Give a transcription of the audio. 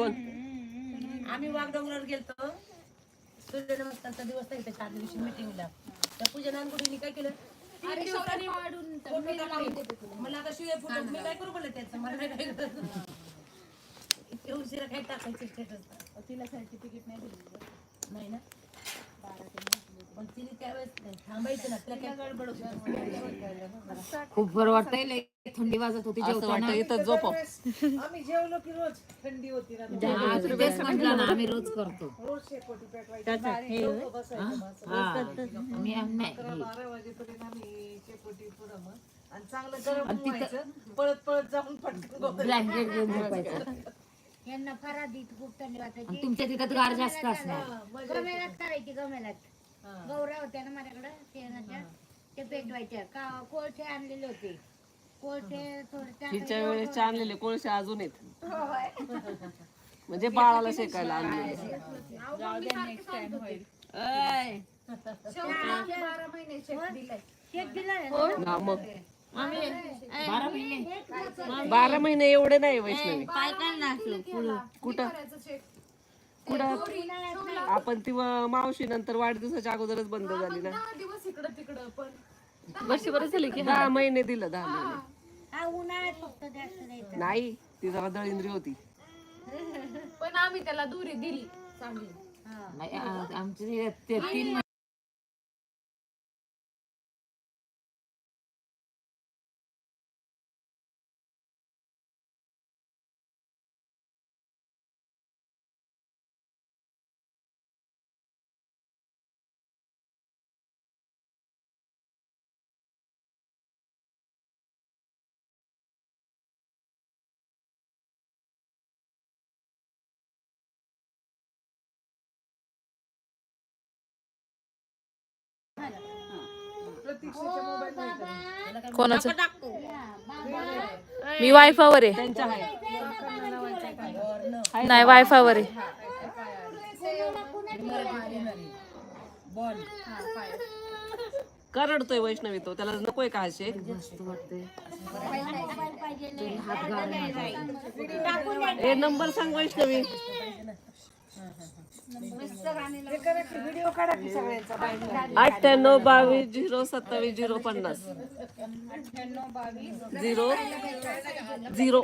कोण? आम्ही वाघडोंगरावर गेलतो. सूर्य नमस्कारचा दिवस नाही त्याच्या आदल्या दिवशी मिटिंगला त्या पूजा नानगुडीने काय केलं? तीन दिवसांनी फोटो टाकले. मला आता शिवाय फोटो मी काय करू बोलले त्याचं? मला नाही काय करायचं. इतके उशिरा काय टाकायचे स्टेटस तिला सर्टिफिकेट नाही दिलं. नाही ना? तिने त्यावेळेस नाही, थांबायचं ना तिला काय गडबड होती. खूप बरं वाटतंय लय थंडी वाजत होती असं वाटतं इथं झोप आम्ही जेवलो की रोज थंडी होती ना तेच म्हटलं ना आम्ही रोज करतो. रोज शेकोटी पेटवायची बसायचं हा. मी नाही बारा वाजेपर्यंत आम्ही शेकोटी पुढं मग. आणि चांगलं गरम व्हायचं पळत पळत जाऊन पटकन गोल. ब्लँकेट घेऊन झोपायचं. यांना फरादीत खूप थंडी वाटायची आणि तुमच्या तिथं गार जास्त असणार. गमेलात करायची गमेलात. गौरा होत्या ना माझ्याकडे शेणाच्या ते पेटवायच्या का कोळसे आणलेले होते. कोळसे थोडे वेळेस आणलेले कोळसे अजून आहेत. म्हणजे बाळाला शेकायला आणले दिलाय. हा. मग. बारा महिने. बारा महिने. एवढे नाही वैष्णवी. काय काय ना कुठं कुठं? आपण ती मावशी नंतर वाढदिवसाच्या अगोदरच बंद झाली ना. वर्षी बरं झाली की दहा महिने दिलं दहा महिने. हा नाही ती जरा दळिंद्री होती. पण आम्ही त्याला दुरी दिली चांगली. आमचे ते तीन कोणाचं? मी वायफावर आहे. नाही वायफावर आहे. करडतोय वैष्णवी तो? त्याला नकोय का हा ए नंबर सांग वैष्णवी. व्हिडिओ काढा की सगळ्यांचा अठ्ठ्याण्णव बावीस झिरो सत्तावीस झिरो पन्नास. Zero zero.